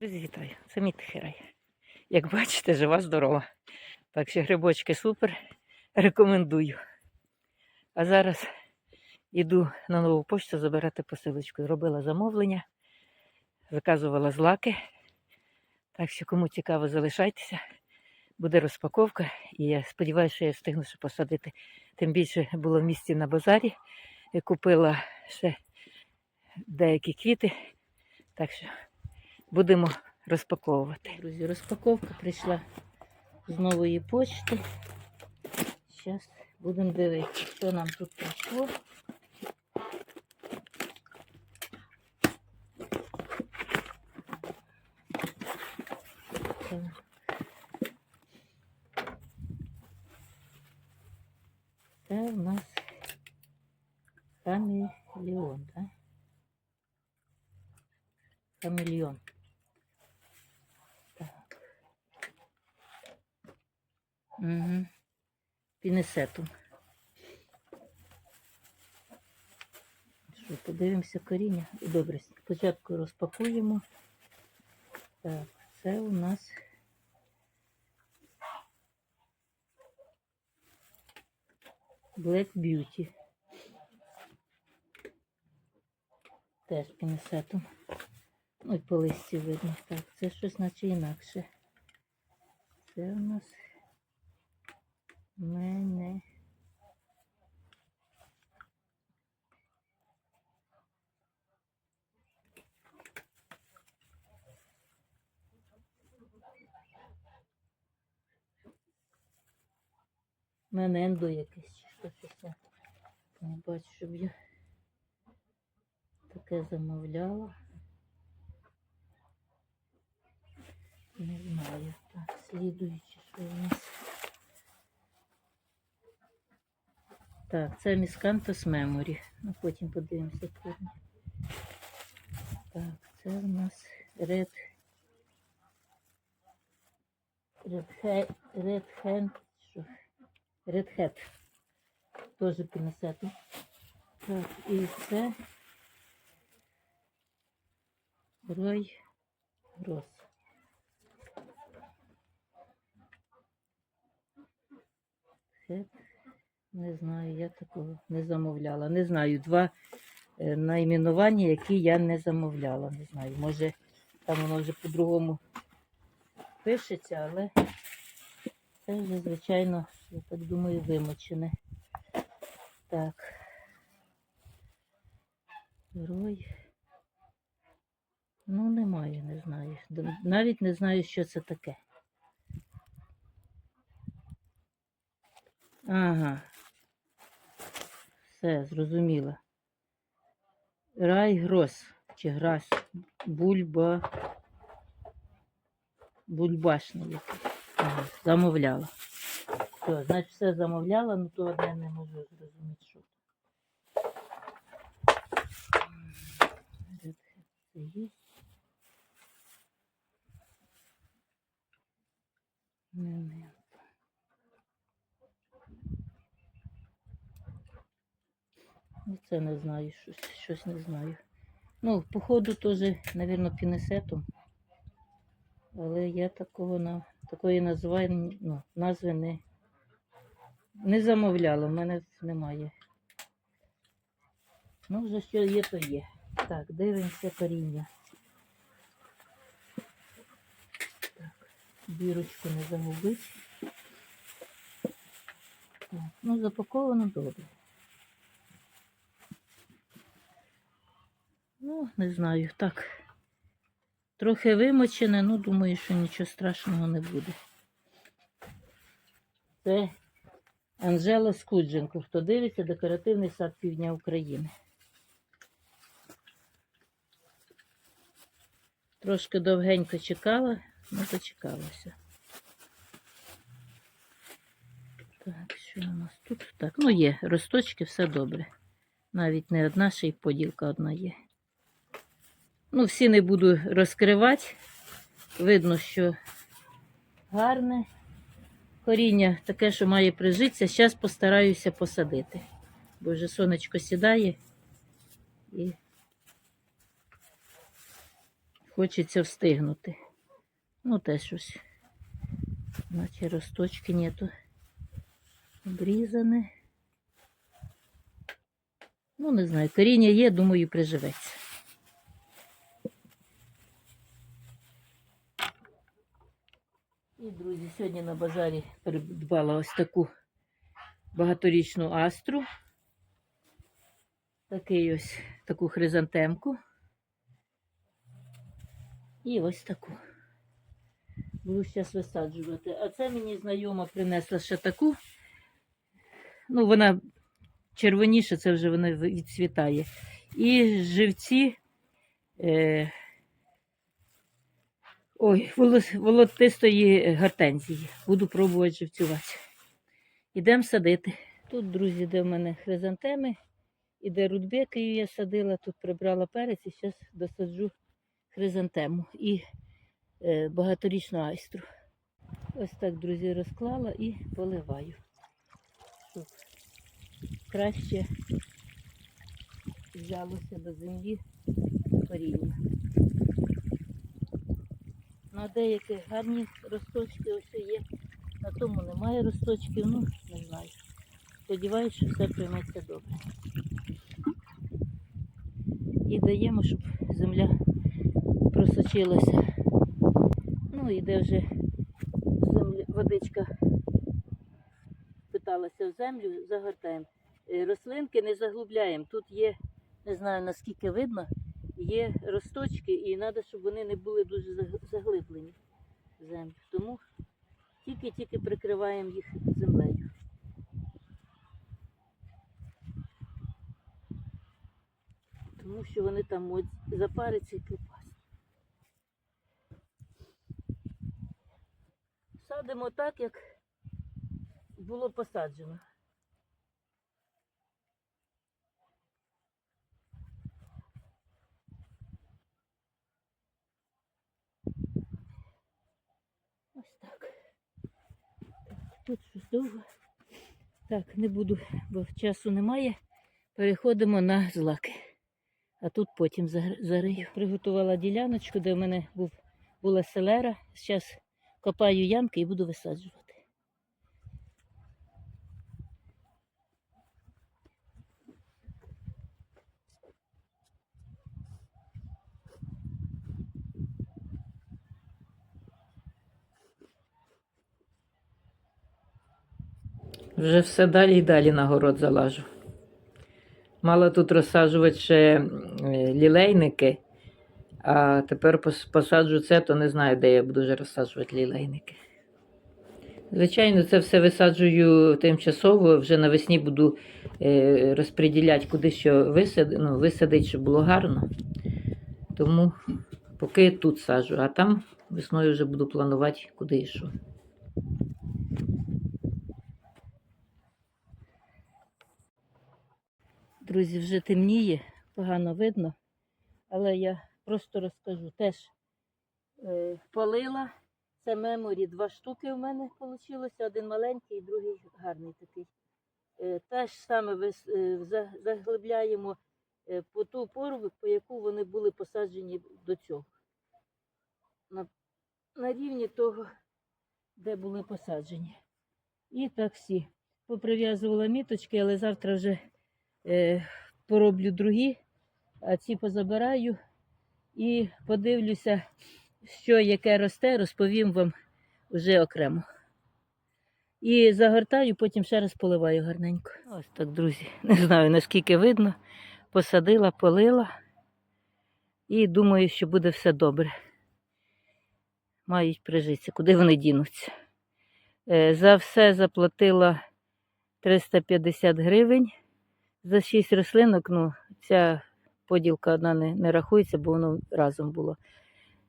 Друзі, вітаю! Це мій тихий Як бачите, жива здорова. Так що грибочки супер. Рекомендую. А зараз йду на нову почту забирати посилочку. Робила замовлення, заказувала злаки. Так що, кому цікаво, залишайтеся. Буде розпаковка, і я сподіваюся, що я встигну ще посадити. Тим більше було в місті на базарі. Я купила ще деякі квіти. Так що будемо розпаковувати. Друзі, розпаковка прийшла з нової почти. Зараз будемо дивитися, що нам тут прийшло. Це у нас хамелеон, так? Хамелеон. Угу. Пінесетум. Що, подивимося коріння. Добре, спочатку розпакуємо. Так, це у нас Black Beauty. Теж пінесетум. Ой, по листі видно. Так, це щось наче інакше. Це у нас мене. Менендо якесь чи що це. Не бачу, щоб я таке замовляла. Не знаю. Так, слідуючи, що у нас. Так, це Міскантос Меморі. Ну, потім подивимося корні. Так, це у нас Red Red Red Hand? Red Hat. Теж пінесети. Так, і це Рой Грос. Хет. Не знаю, я такого не замовляла. Не знаю, два е, найменування, які я не замовляла. Не знаю, може там воно вже по-другому пишеться, але це вже, звичайно, я так думаю, вимочене. Так. Герой. Ну, немає, не знаю. Навіть не знаю, що це таке. Ага. Все, зрозуміло. Рай грос. Чи грас. Бульба. Бульбашний. Ага, замовляла. Все, значить, все замовляла, ну то одне не можу зрозуміти, що. Це є. Не, не. Ну, Це не знаю, щось, щось не знаю. Ну, походу теж, мабуть, пінесетом. Але я такого на такої назви, ну, назви не, не замовляла, в мене немає. Ну, вже що є, то є. Так, дивимося коріння. Так, бірочку не загубить. Ну, запаковано добре. Ну, не знаю, так. Трохи вимочене, ну думаю, що нічого страшного не буде. Це Анжела Скудженко. Хто дивиться, декоративний сад півдня України. Трошки довгенько чекала, ну дочекалася. Так, що у нас тут? Так, ну є, росточки, все добре. Навіть не одна, ще й поділка одна є. Ну, всі не буду розкривати. Видно, що гарне. Коріння таке, що має прижитися. Зараз постараюся посадити. Бо вже сонечко сідає і Хочеться встигнути. Ну, те щось. Наче росточки нету. Обрізане. Ну, не знаю, коріння є, думаю, приживеться. Друзі, сьогодні на базарі придбала ось таку багаторічну астру. Такий ось таку хризантемку. І ось таку. Буду зараз висаджувати. А це мені знайома принесла ще таку. Ну, вона червоніша, це вже вона відцвітає. І живці. Е, ой, волотистої гортензії. Буду пробувати живцювати. Ідемо садити. Тут, друзі, де в мене хризантеми, і де рудбекою я садила, тут прибрала перець і зараз досаджу хризантему і е, багаторічну айстру. Ось так, друзі, розклала і поливаю. Щоб краще взялося до землі коріння. На деяких гарні росточки ось є, на тому немає росточків, ну не знаю. Сподіваюсь, що все прийметься добре. І даємо, щоб земля просочилася. Ну і де вже земля, водичка питалася в землю, загортаємо. Е, Рослинки не заглубляємо. Тут є, не знаю наскільки видно, є росточки, і треба, щоб вони не були дуже заглиблені в землю. Тому тільки-тільки прикриваємо їх землею. Тому що вони там можуть запариться і припасти. Садимо так, як було посаджено. Ось так. Тут щось довго. Так, не буду, бо часу немає. Переходимо на злаки. А тут потім зарию. Приготувала діляночку, де в мене був, була селера. Зараз копаю ямки і буду висаджувати. Вже все далі і далі на город залажу. Мала тут розсаджувати ще лілейники, а тепер посаджу це, то не знаю, де я буду вже розсаджувати лілейники. Звичайно, це все висаджую тимчасово, вже навесні буду е, розподіляти, куди що висад... ну, висадити, щоб було гарно. Тому поки тут саджу, а там весною вже буду планувати, куди і що. Друзі, вже темніє, погано видно, але я просто розкажу. Теж е, полила. Це меморі два штуки в мене вийшло, один маленький, другий гарний такий. Е, те ж саме вис- е, заглибляємо е, по ту пору, по яку вони були посаджені до цього. На, на рівні того, де були посаджені. І так всі. Поприв'язувала міточки, але завтра вже пороблю другі, а ці позабираю і подивлюся, що яке росте, розповім вам вже окремо. І загортаю, потім ще раз поливаю гарненько. Ось так, друзі. Не знаю наскільки видно. Посадила, полила і думаю, що буде все добре. Мають прижитися, куди вони дінуться. Е, За все заплатила 350 гривень за 6 рослинок. Ну, ця поділка одна не, не рахується, бо воно разом було.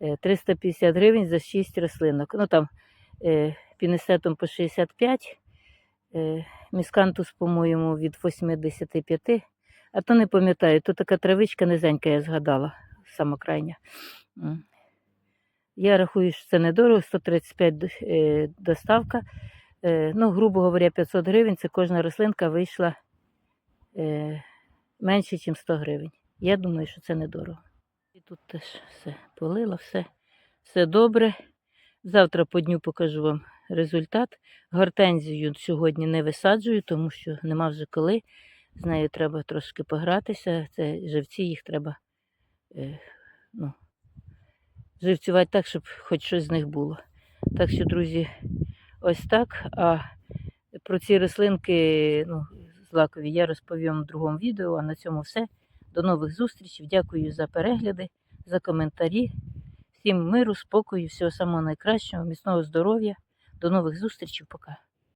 Е, 350 гривень за 6 рослинок. Ну там е, пінесетом по 65, е, міскантус, по-моєму, від 85. А то не пам'ятаю, то така травичка низенька, я згадала, сама крайня. Я рахую, що це недорого, 135 е, доставка. Е, ну, грубо говоря, 500 гривень, це кожна рослинка вийшла е, менше, ніж 100 гривень. Я думаю, що це недорого. І Тут теж все полила, все, все добре. Завтра по дню покажу вам результат. Гортензію сьогодні не висаджую, тому що нема вже коли. З нею треба трошки погратися. Це живці, їх треба е, ну, живцювати так, щоб хоч щось з них було. Так що, друзі, ось так. А про ці рослинки ну, злакові я розповім в другому відео. А на цьому все. До нових зустрічей. Дякую за перегляди, за коментарі. Всім миру, спокою, всього самого найкращого, міцного здоров'я. До нових зустрічей. Пока.